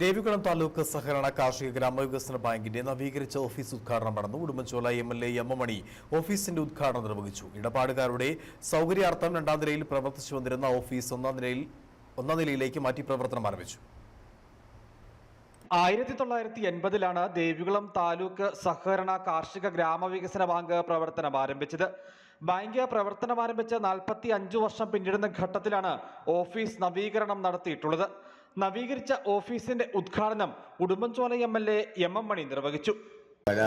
ദേവികുളം താലൂക്ക് സഹകരണ കാർഷിക ഗ്രാമവികസന ബാങ്കിന്റെ നവീകരിച്ച ഓഫീസ് ഉദ്ഘാടനം നടന്നു. Udumbanchola M L A M M Mani ഓഫീസിന്റെ ഉദ്ഘാടനം നിർവഹിച്ചു. ഇടപാടുകാരുടെ സൗകര്യാർത്ഥം രണ്ടാം നിലയിൽ പ്രവർത്തിച്ചു വന്നിരുന്ന ഓഫീസ് ഒന്നാം നിലയിൽ ഒന്നാം നിലയിലേക്ക് മാറ്റി പ്രവർത്തനം ആരംഭിച്ചു. ആയിരത്തി തൊള്ളായിരത്തി എൺപതിലാണ് ദേവികുളം താലൂക്ക് സഹകരണ കാർഷിക ഗ്രാമവികസന ബാങ്ക് പ്രവർത്തനം ആരംഭിച്ചത്. ബാങ്ക് പ്രവർത്തനം ആരംഭിച്ച നാൽപ്പത്തി അഞ്ചു വർഷം പിന്നിടുന്ന ഘട്ടത്തിലാണ് ഓഫീസ് നവീകരണം നടത്തിയിട്ടുള്ളത്. നവീകരിച്ച ഓഫീസിന്റെ ഉദ്ഘാടനം Udumbanchola M L A M M Mani നിർവഹിച്ചു. പല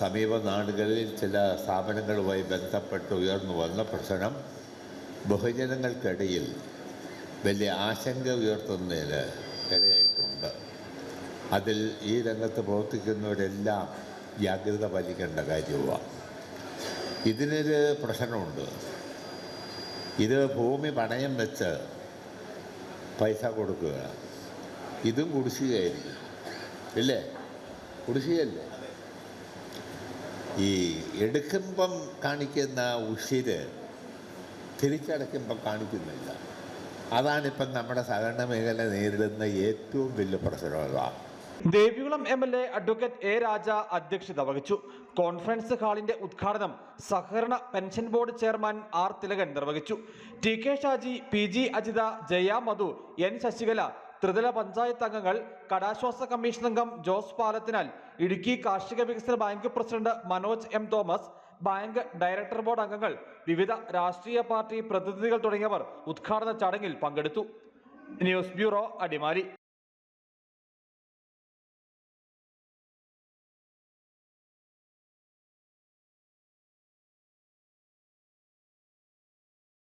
സമീപ നാടുകളിൽ ചില സ്ഥാപനങ്ങളുമായി ബന്ധപ്പെട്ട് ഉയർന്നു വന്ന പ്രശ്നം ബഹുജനങ്ങൾക്കിടയിൽ വലിയ ആശങ്ക ഉയർത്തുന്നതിന് ഇടയായിട്ടുണ്ട്. അതിൽ ഈ രംഗത്ത് പ്രവർത്തിക്കുന്നവരെല്ലാം ജാഗ്രത പാലിക്കേണ്ട കാര്യമാണ് ഇതിനൊരു പ്രശ്നമുണ്ട്. ഇത് ഭൂമി പണയം വെച്ച് പൈസ കൊടുക്കുക. ഇതും കുടിശ്ശികയായിരിക്കും. ഇല്ലേ? കുടിശ്ശികയല്ലേ? ഈ എടുക്കുമ്പം കാണിക്കുന്ന ഉഷിര് തിരിച്ചടയ്ക്കുമ്പം കാണിക്കുന്നില്ല. അതാണിപ്പം നമ്മുടെ സഹകരണ മേഖല നേരിടുന്ന ഏറ്റവും വലിയ പ്രശ്നം അതാണ് Devikulam M L A advocate A Raja അധ്യക്ഷത വഹിച്ചു. കോൺഫറൻസ് ഹാളിന്റെ ഉദ്ഘാടനം സഹകരണ pension board chairman R Thilakan നിർവഹിച്ചു. T K Shaji P G Ajitha Jaya Madhu N Sasikala ത്രിതല പഞ്ചായത്ത് അംഗങ്ങൾ കടാശ്വാസ കമ്മീഷൻ അംഗം ജോസ് പാലത്തിനാൽ ഇടുക്കി കാർഷിക വികസന bank president Manoj M Thomas bank director board അംഗങ്ങൾ വിവിധ രാഷ്ട്രീയ പാർട്ടി പ്രതിനിധികൾ തുടങ്ങിയവർ ഉദ്ഘാടന ചടങ്ങിൽ പങ്കെടുത്തു. News bureau Adimali.